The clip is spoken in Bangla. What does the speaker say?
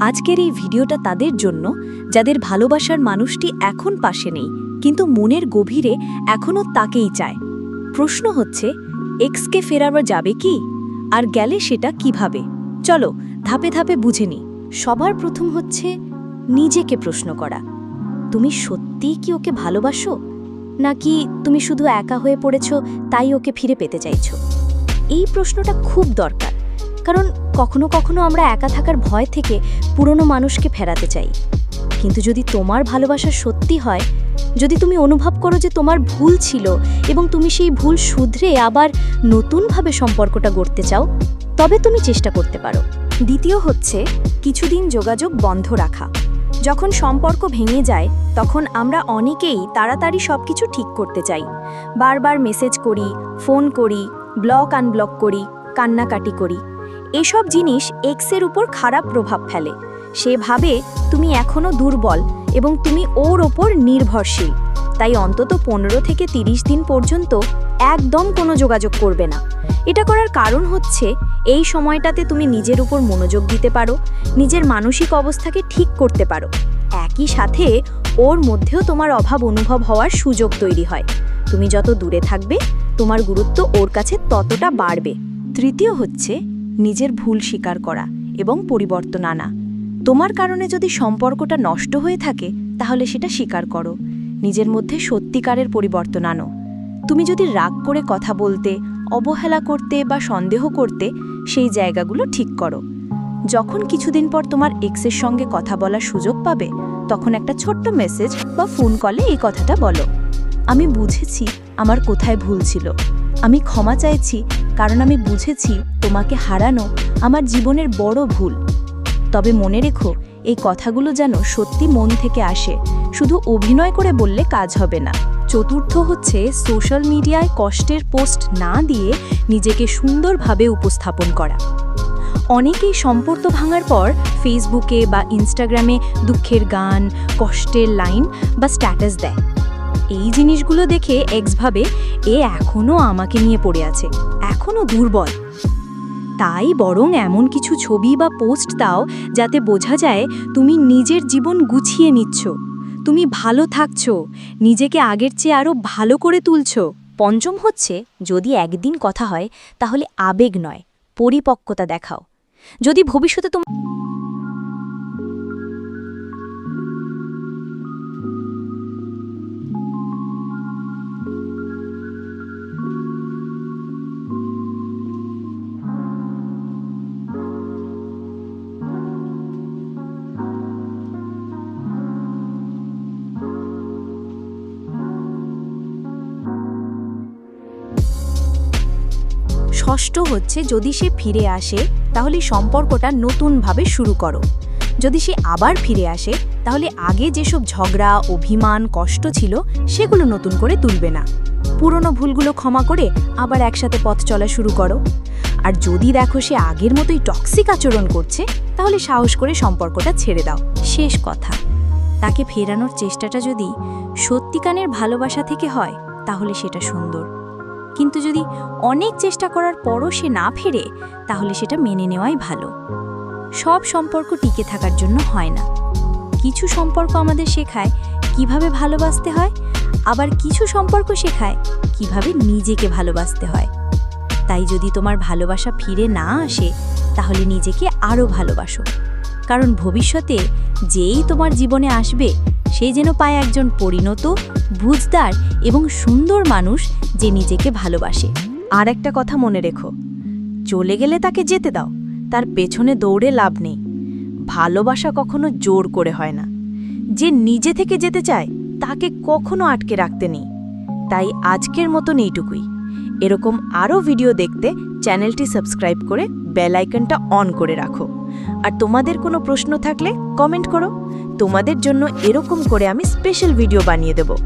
আজকের এই ভিডিওটা তাদের জন্য, যাদের ভালোবাসার মানুষটি এখন পাশে নেই, কিন্তু মনের গভীরে এখনও তাকেই চায়। প্রশ্ন হচ্ছে, এক্সকে ফেরাবার যাবে কি? আর গেলে সেটা কীভাবে? চলো, ধাপে ধাপে বুঝে নি সবার প্রথম হচ্ছে নিজেকে প্রশ্ন করা। তুমি সত্যিই কি ওকে ভালোবাসো? নাকি তুমি শুধু একা হয়ে পড়েছ, তাই ওকে ফিরে পেতে চাইছো? এই প্রশ্নটা খুব দরকার, কারণ কখনো কখনো আমরা একা থাকার ভয় থেকে পুরনো মানুষকে ফেরাতে চাই। কিন্তু যদি তোমার ভালোবাসা সত্যি হয়, যদি তুমি অনুভব করো যে তোমার ভুল ছিল এবং তুমি সেই ভুল শুধরে আবার নতুনভাবে সম্পর্কটা গড়তে চাও, তবে তুমি চেষ্টা করতে পারো। দ্বিতীয় হচ্ছে কিছুদিন যোগাযোগ বন্ধ রাখা। যখন সম্পর্ক ভেঙে যায়, তখন আমরা অনেকেই তাড়াতাড়ি সব কিছু ঠিক করতে চাই। বারবার মেসেজ করি, ফোন করি, ব্লক আনব্লক করি, কান্নাকাটি করি। এসব জিনিস এক্সের উপর খারাপ প্রভাব ফেলে। সে ভাবে, তুমি এখনও দুর্বল এবং তুমি ওর ওপর নির্ভরশীল। তাই অন্তত পনেরো থেকে তিরিশ দিন পর্যন্ত একদম কোনো যোগাযোগ করবে না। এটা করার কারণ হচ্ছে, এই সময়টাতে তুমি নিজের উপর মনোযোগ দিতে পারো, নিজের মানসিক অবস্থাকে ঠিক করতে পারো। একই সাথে, ওর মধ্যেও তোমার অভাব অনুভব হওয়ার সুযোগ তৈরি হয়। তুমি যত দূরে থাকবে, তোমার গুরুত্ব ওর কাছে ততটা বাড়বে। তৃতীয় হচ্ছে নিজের ভুল স্বীকার করা এবং পরিবর্তন আনা। তোমার কারণে যদি সম্পর্কটা নষ্ট হয়ে থাকে, তাহলে সেটা স্বীকার করো। নিজের মধ্যে সত্যিকারের পরিবর্তন আনো। তুমি যদি রাগ করে কথা বলতে, অবহেলা করতে বা সন্দেহ করতে, সেই জায়গাগুলো ঠিক করো। যখন কিছুদিন পর তোমার এক্সের সঙ্গে কথা বলার সুযোগ পাবে, তখন একটা ছোট্ট মেসেজ বা ফোন কলে এই কথাটা বলো। আমি বুঝেছি আমার কোথায় ভুল ছিল। আমি ক্ষমা চাইছি কারণ আমি বুঝেছি তোমাকে হারানো আমার জীবনের বড় ভুল। তবে মনে রেখো, এই কথাগুলো যেন সত্যি মন থেকে আসে। শুধু অভিনয় করে বললে কাজ হবে না। চতুর্থ হচ্ছে সোশ্যাল মিডিয়ায় কষ্টের পোস্ট না দিয়ে নিজেকে সুন্দরভাবে উপস্থাপন করা। অনেকেই সম্পর্ক ভাঙার পর ফেসবুকে বা ইনস্টাগ্রামে দুঃখের গান, কষ্টের লাইন বা স্ট্যাটাস দেয়। এই জিনিসগুলো দেখে এক্স ভাবে, এ এখনও আমাকে নিয়ে পড়ে আছে। এখনও দুর্বল। তাই বরং এমন কিছু ছবি বা পোস্ট দাও যাতে বোঝা যায় তুমি নিজের জীবন গুছিয়ে নিচ্ছ। তুমি ভালো থাকছ, নিজেকে আগের চেয়ে আরও ভালো করে তুলছ। পঞ্চম হচ্ছে, যদি একদিন কথা হয়, তাহলে আবেগ নয়, পরিপক্কতা দেখাও। যদি ভবিষ্যতে তোমার ষষ্ঠ হচ্ছে যদি সে ফিরে আসে, তাহলে সম্পর্কটা নতুনভাবে শুরু করো। যদি সে আবার ফিরে আসে, তাহলে আগে যেসব ঝগড়া, অভিমান, কষ্ট ছিল, সেগুলো নতুন করে তুলবে না। পুরনো ভুলগুলো ক্ষমা করে আবার একসাথে পথ চলা শুরু করো। আর যদি দেখো সে আগের মতোই টক্সিক আচরণ করছে, তাহলে সাহস করে সম্পর্কটা ছেড়ে দাও। শেষ কথা। তাকে ফেরানোর চেষ্টাটা যদি সত্যিকানের ভালোবাসা থেকে হয়, তাহলে সেটা সুন্দর। কিন্তু যদি অনেক চেষ্টা করার পরও সে না ফেরে, তাহলে সেটা মেনে নেওয়াই ভালো। সব সম্পর্ক টিকে থাকার জন্য হয় না। কিছু সম্পর্ক আমাদের শেখায় কীভাবে ভালোবাসতে হয়, আবার কিছু সম্পর্ক শেখায় কীভাবে নিজেকে ভালোবাসতে হয়। তাই যদি তোমার ভালোবাসা ফিরে না আসে, তাহলে নিজেকে আরও ভালোবাসো। কারণ ভবিষ্যতে যেই তোমার জীবনে আসবে, সে যেন পায় একজন পরিণত, বুঝদার এবং সুন্দর মানুষ যে নিজেকে ভালোবাসে। আর একটা কথা মনে রেখো, চলে গেলে তাকে যেতে দাও, তার পেছনে দৌড়ে লাভ নেই। ভালোবাসা কখনো জোর করে হয় না। যে নিজে থেকে যেতে চায়, তাকে কখনো আটকে রাখতে নেই। তাই আজকের মতন এইটুকুই। এরকম আরও ভিডিও দেখতে চ্যানেলটি সাবস্ক্রাইব করে বেল আইকনটা অন করে রাখো। আর তোমাদের কোনো প্রশ্ন থাকলে কমেন্ট করো। তোমাদের জন্য এরকম করে আমি স্পেশাল ভিডিও বানিয়ে দেব।